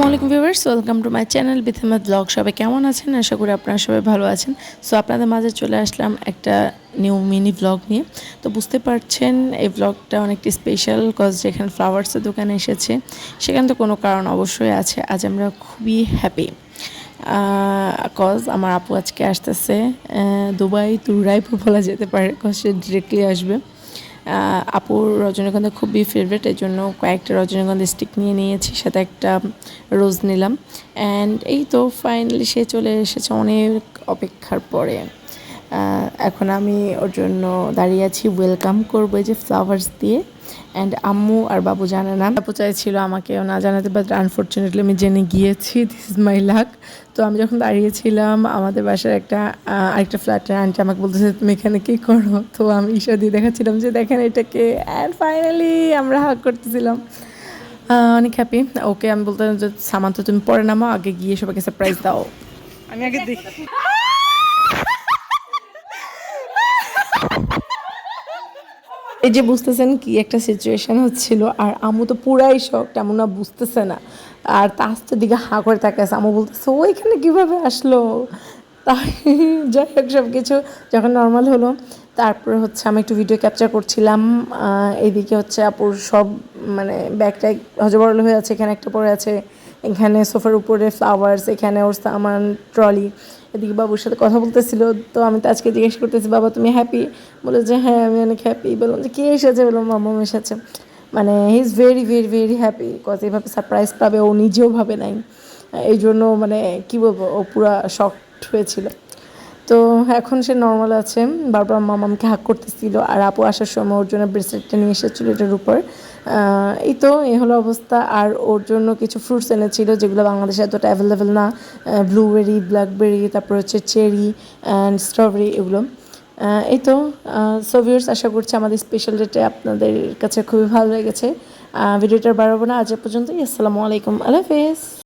Viewers, welcome to my channel বিথেমা blog. সবাই কেমন আছেন? আশা করি আপনারা সবাই ভালো আছেন। সো আপনাদের মাঝে চলে আসলাম একটা নিউ মিনি ব্লগ নিয়ে। তো বুঝতে পারছেন, এই ব্লগটা অনেকটি স্পেশাল কজ যেখানে ফ্লাওয়ার্সের দোকানে এসেছে, সেখানে তো কোনো কারণ অবশ্যই আছে। আজ আমরা খুবই হ্যাপি কজ আমার আপু আজকে আসতেছে দুবাই টু রায়পুর বলা যেতে পারে কজ সে ডিরেক্টলি আসবে। আপুর রজনীগন্ধা খুবই ফেভারিট এই জন্য কয়েকটা রজনীগন্ধা স্টিক নিয়ে নিয়েছি, সাথে একটা রোজ নিলাম। অ্যান্ড এই তো ফাইনালি সে চলে এসেছে অনেক অপেক্ষার পরে। এখন আমি ওর জন্য দাঁড়িয়ে আছি ওয়েলকাম করব এই যে ফ্লাওয়ার্স দিয়ে। অ্যান্ড আম্মু আর বাবু জানে না। আপু চাইছিল আমাকেও না জানাতে বাট আনফর্চুনেটলি আমি জেনে গিয়েছি দিস ইজ মাই লাক তো আমি যখন দাঁড়িয়েছিলাম আমাদের বাসার একটা আরেকটা ফ্ল্যাটের আন্টি আমাকে বলতেছে তুমি এখানে কী করো? তো আমি ঈশ্বর দিয়ে দেখাচ্ছিলাম যে দেখেন এটাকে অ্যান্ড ফাইনালি আমরা হাক করতেছিলাম। অনেক হ্যাপি ওকে আমি বলতাম যে সামান তো তুমি পরে নামো আগে গিয়ে সবাইকে সারপ্রাইজ দাও। আমি আগে দেখি। এই যে বুঝতেছেন কি একটা সিচুয়েশন হচ্ছিল, আর আমু তো পুরাই শখ তেমন না বুঝতেছে না। আর তাস্তের দিকে হা করে তাকাছে আমু বলতেছে, ও, এখানে কীভাবে আসলো? তাই যাই হোক সব কিছু যখন নর্মাল হলো, তারপরে হচ্ছে আমি একটু ভিডিও ক্যাপচার করছিলাম এইদিকে হচ্ছে আপুর সব মানে ব্যাগটা হজবরল হয়ে আছে, এখানে একটা পড়ে আছে। এখানে সোফার উপরে ফ্লাওয়ার্স, এখানে ওর সামান, ট্রলি। এদিকে বাবুর সাথে কথা বলতেছিল, তো আমি তো আজকে জিজ্ঞেস করতেছি, বাবা, তুমি হ্যাপি বলে যে হ্যাঁ আমি অনেক হ্যাপি বললাম যে, কে এসেছে? বললাম, মামা এসেছে মানে he is very very very happy cause এইভাবে সারপ্রাইজ পাবে, ও নিজেও ভাবে নাই। এই জন্য মানে কী বলব, ও পুরা শকড হয়েছিল। তো এখন সে নর্মাল আছে। বারবার মামামকে হাক করতেছিল। আর আপু আসার সময় ওর জন্য ব্রেসলেটটা নিয়ে এসেছিল এটার উপর। এই তো এই হলো অবস্থা। আর ওর জন্য কিছু ফ্রুটস এনেছিল যেগুলো বাংলাদেশে এতটা অ্যাভেলেবেল না। ব্লুবেরি ব্ল্যাকবেরি তারপর হচ্ছে চেরি অ্যান্ড স্ট্রবেরি এগুলো। এই তো সোভিয়ার্স আশা করছি আমাদের স্পেশাল ডেটে আপনাদের কাছে খুবই ভালো লেগেছে। ভিডিওটা বাড়াবো না। আজ পর্যন্তই। আসসালামু আলাইকুম। আল্লাহ হাফেজ।